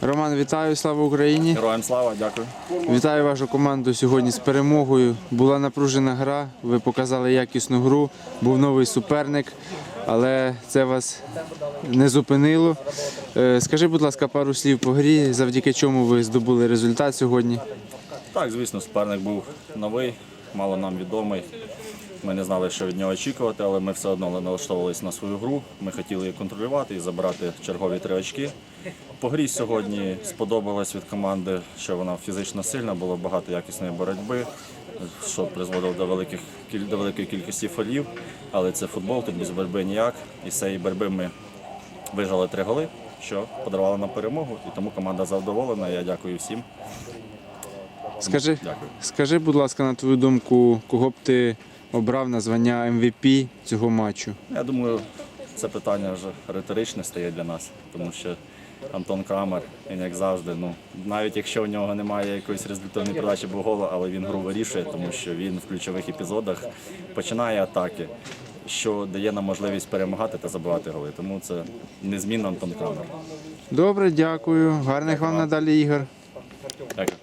Роман, вітаю, слава Україні! Героям слава, дякую. Вітаю вашу команду сьогодні з перемогою. Була напружена гра, ви показали якісну гру, був новий суперник, але це вас не зупинило. Е, Скажи, будь ласка, пару слів по грі, завдяки чому ви здобули результат сьогодні. Так, звісно, суперник був новий, мало нам відомий. Ми не знали, що від нього очікувати, але ми все одно налаштовувалися на свою гру. Ми хотіли її контролювати і забирати чергові три очки. По грі сьогодні сподобалось від команди, що вона фізично сильна, було багато якісної боротьби, що призводило до, великих, до великої кількості фолів. Але це футбол, тут без боротьби ніяк. І з цієї боротьби ми вижали три голи, що подарувало нам перемогу. І тому команда задоволена. Я дякую всім. Скажи, Дякую. скажи, будь ласка, на твою думку, кого б ти обрав на звання MVP цього матчу? Я думаю, це питання вже риторичне стає для нас, тому що Антон Крамер, він як завжди, ну навіть якщо у нього немає якоїсь результативної передачі або голу, але він гру вирішує, тому що він в ключових епізодах починає атаки, що дає нам можливість перемагати та забивати голи. Тому це незмінно Антон Крамер. Добре, дякую. Гарних вам надалі ігор. Дякую.